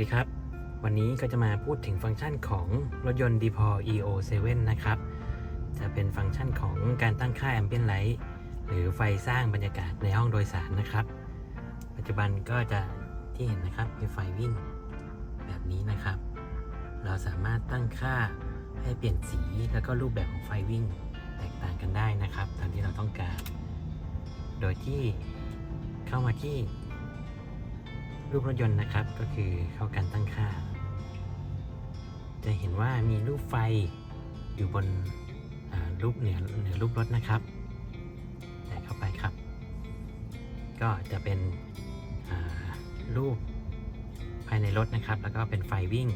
ดีครับ วันนี้ก็จะมาพูดถึงฟังก์ชันของรถยนต์ d p o EO 7 นะครับ จะเป็นฟังก์ชันของการตั้งค่า Ambient Light หรือไฟสร้างบรรยากาศในห้องโดยสารนะครับ ปัจจุบันก็จะที่เห็นนะครับมีไฟวิ่งแบบนี้นะครับ เราสามารถตั้งค่าให้เปลี่ยนสีแล้วก็รูปแบบของไฟวิ่งแตกต่างกันได้นะครับ ตามที่เราต้องการ โดยที่เข้ามาที่ รูปรถยนต์นะครับก็คือเข้าการตั้งค่า จะเห็นว่ามีรูปไฟอยู่บนรูปเหนือเหนือรูปรถนะครับแต่เข้าไปครับ ก็จะเป็นรูปภายในรถนะครับ แล้วก็เป็นไฟวิ่ง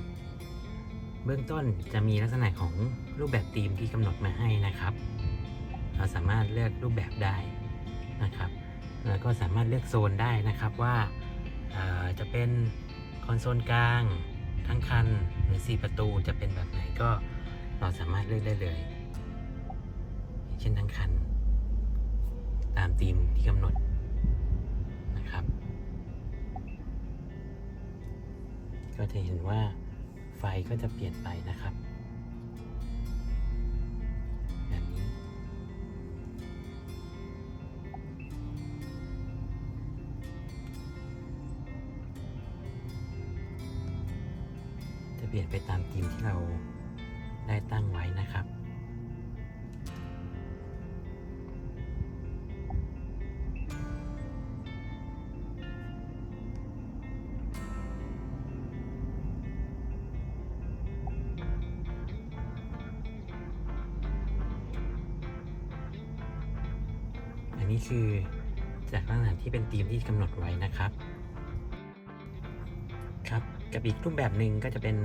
เบื้องต้นจะมีลักษณะของรูปแบบธีมที่กำหนดมาให้นะครับ เราสามารถเลือกรูปแบบได้นะครับ แล้วก็สามารถเลือกโซนได้นะครับว่า จะเป็นคอนโซลกลางทั้งคันหรือ 4 ประตูจะเป็นแบบไหนก็เราสามารถเลือกได้เลยเช่นทั้งคัน ตามธีมที่กำหนดนะครับ ก็จะเห็นว่าไฟก็จะเปลี่ยนไปนะครับ ลี่ยนไปตามธีมที่เราได้ตั้งไว้นะครับ อันนี้คือจากลักษณะที่เป็นธีมที่กำหนดไว้นะครับครับ กับอีกรูปแบบหนึ่งก็จะเป็น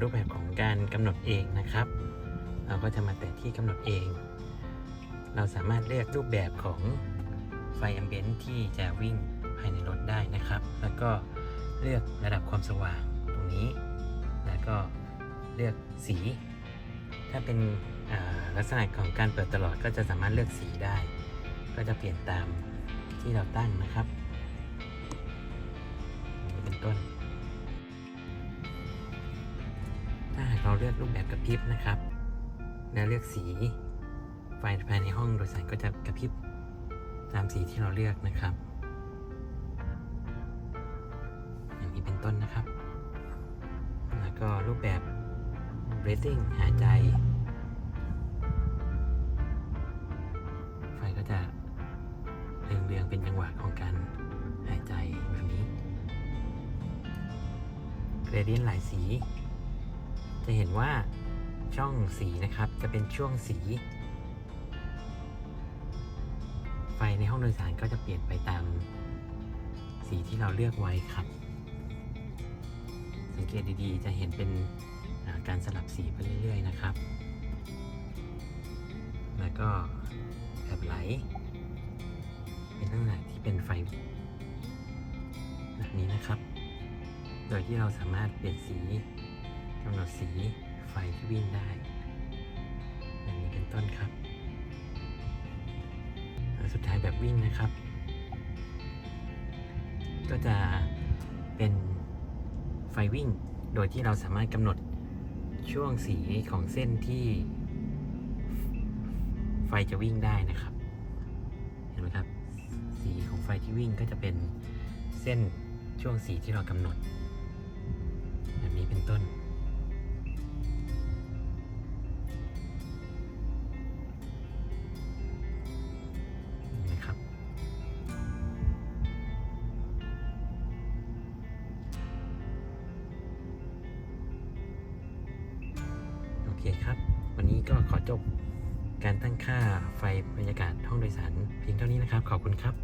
รูปแบบของการกำหนดเองนะครับ เราก็จะมาแต่ที่กำหนดเอง เราสามารถเลือกรูปแบบของไฟแอมเบียนที่จะวิ่งภายในรถได้นะครับ แล้วก็เลือกระดับความสว่างตรงนี้ แล้วก็เลือกสี ถ้าเป็นลักษณะของการเปิดตลอดก็จะสามารถเลือกสีได้ ก็จะเปลี่ยนตามที่เราตั้งนะครับ เป็นต้น เราเลือกรูปแบบกระพริบนะครับ แล้วเลือกสี ไฟภายในห้องโดยสารก็จะกระพริบตามสีที่เราเลือกนะครับ อย่างนี้เป็นต้นนะครับ แล้วก็รูปแบบ breathing หายใจ ไฟก็จะเรืองๆเป็นจังหวะของการหายใจแบบนี้ gradient หลายสี จะเห็นว่าช่องสีนะครับจะเป็นช่วงสี ไฟในห้องโดยสารก็จะเปลี่ยนไปตามสีที่เราเลือกไว้ครับ สังเกตดีๆ จะเห็นเป็นาการสลับสีไปเรื่อยๆนะครับ แล้วก็แบบไหล เป็นลักษณะที่เป็นไฟแบบนี้นะครับ โดยที่เราสามารถเปลี่ยนสีำหนดสีไฟที่วิ่งได้อย่างนี้เป็นต้นครับแล้วสุดท้ายแบบวิ่งนะครับ ก็จะเป็นไฟวิ่ง โดยที่เราสามารถกำหนดช่วงสีของเส้นที่ ไฟจะวิ่งได้นะครับ เห็นไหมครับ สีของไฟที่วิ่งก็จะเป็นเส้นช่วงสีที่เรากำหนด แบบนี้เป็นต้น เคครับ วันนี้ก็ขอจบการตั้งค่าไฟบรรยากาศห้องโดยสารเพียงเท่านี้นะครับ ขอบคุณครับ